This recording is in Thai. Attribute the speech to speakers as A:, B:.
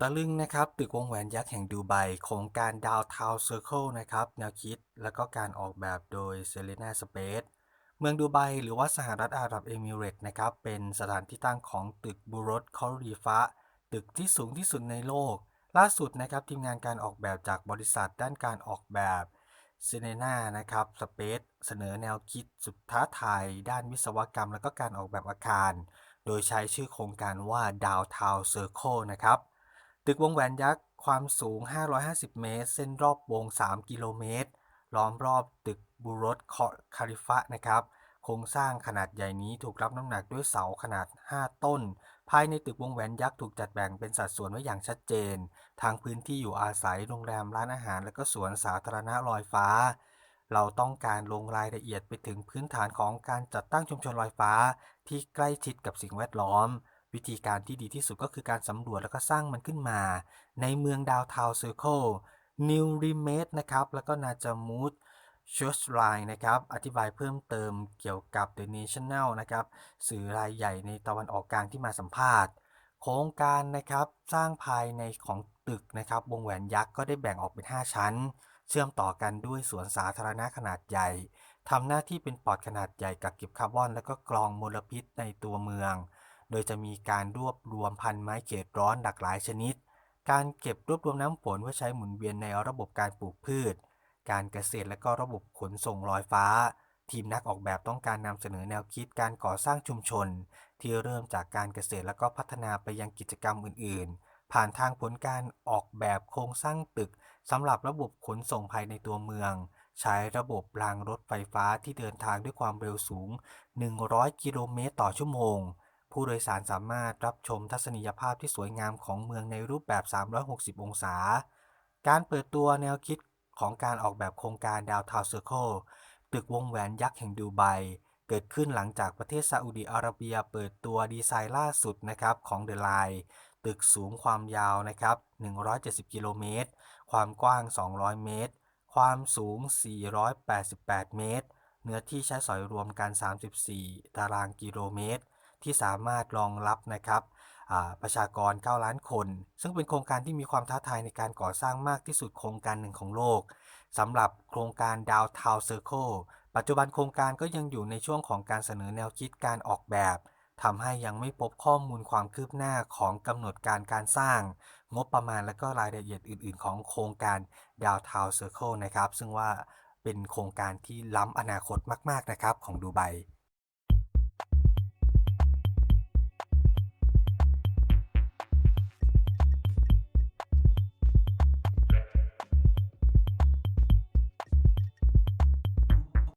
A: ตะลึงนะครับตึกวงแหวนยักษ์แห่งดูไบโครงการดาวทาวเซอร์เคิลนะครับแนวคิดและก็การออกแบบโดยเซเลนาสเปซเมืองดูไบหรือว่าสหรัฐอาหรับเอมิเรต์นะครับเป็นสถานที่ตั้งของตึกบูรจคอลีฟะตึกที่สูงที่สุดในโลก ล่าสุดนะครับทีมงานการออกแบบจากบริษัทด้านการออกแบบเซเลนานะครับสเปซเสนอแนวคิดสุดท้าทายด้านวิศวกรรม และก็การออกแบบอาคาร โดยใช้ชื่อโครงการว่า Downtown Circle นะครับ ตึกวงแหวนยักษ์ความสูง 550 เมตร เส้นรอบวง 3 กิโลเมตร ล้อมรอบตึกบูรจคาลิฟะนะครับ โครงสร้างขนาดใหญ่นี้ถูกรับน้ำหนักด้วยเสาขนาด 5 ต้น ภายในตึกวงแหวนยักษ์ถูกจัดแบ่งเป็นสัดส่วนไว้อย่างชัดเจน ทางพื้นที่อยู่อาศัย โรงแรมร้านอาหาร และก็สวนสาธารณะลอยฟ้า เราต้องการลงรายละเอียดไปถึงพื้นฐานของการจัดตั้งชุมชนลอยฟ้า ที่ใกล้ชิดกับสิ่งแวดล้อม วิธีการที่ดีที่สุดก็คือการสำรวจแล้วก็สร้างมันขึ้นมา ในเมืองดาวทาวเซอร์เคิลนิวริเมดนะครับ แล้วก็นาจามูดช r สไลน์นะครับ อธิบายเพิ่มเติมเกี่ยวกับ The National นะครับ สื่อรายใหญ่ในตะวันออกกลางที่มาสัมภาษณ์ โครงการนะครับสร้างภายในของตึกนะครับ วงแหวนยักษ์ก็ได้แบ่งออกเป็น 5 ชั้น เชื่อมต่อกันด้วยสวนสาธารณะขนาดใหญ่ทำหน้าที่เป็นปอดขนาดใหญ่กักเก็บคาร์บอน และก็กรองมลพิษในตัวเมือง โดยจะมีการรวบรวมพันไม้เขตร้อนหลากหลายชนิด การเก็บรวบรวมน้ำฝนเพื่อใช้หมุนเวียนในระบบการปลูกพืช การเกษตรและก็ระบบขนส่งลอยฟ้า ทีมนักออกแบบต้องการนำเสนอแนวคิดการก่อสร้างชุมชน ที่เริ่มจากการเกษตรและก็พัฒนาไปยังกิจกรรมอื่น ๆ ผ่านทางผลการออกแบบโครงสร้างตึกสำหรับระบบขนส่งภายในตัวเมือง ใช้ระบบรางรถไฟฟ้าที่เดินทางด้วยความเร็วสูง 100 กิโลเมตรต่อชั่วโมง ผู้โดยสารสามารถรับชมทัศนียภาพที่สวยงามของเมืองในรูปแบบ 360 องศา การเปิดตัวแนวคิดของการออกแบบโครงการดาวทาวเซอร์เคิลตึกวงแหวนยักษ์แห่งดูไบเกิดขึ้นหลังจากประเทศซาอุดีอาระเบียเปิดตัวดีไซน์ล่าสุดนะครับของเดอะไลน์ตึกสูงความยาวนะครับ 170 กิโลเมตร ความกว้าง 200 เมตร ความสูง 488 เมตร เนื้อที่ใช้สอยรวมกัน 34 ตารางกิโลเมตร ที่สามารถรองรับนะครับประชากร 9 ล้านคน ซึ่งเป็นโครงการที่มีความท้าทายในการก่อสร้างมากที่สุดโครงการหนึ่งของโลกสำหรับโครงการ Downtown Circle ปัจจุบันโครงการก็ยังอยู่ในช่วงของการเสนอแนวคิดการออกแบบทำให้ยังไม่พบข้อมูลความคืบหน้าของกำหนดการการสร้าง งบประมาณและก็รายละเอียดอื่น ๆ ของโครงการ Downtown Circle นะครับ ซึ่งว่าเป็นโครงการที่ล้ำอนาคตมาก ๆ นะครับของดูไบ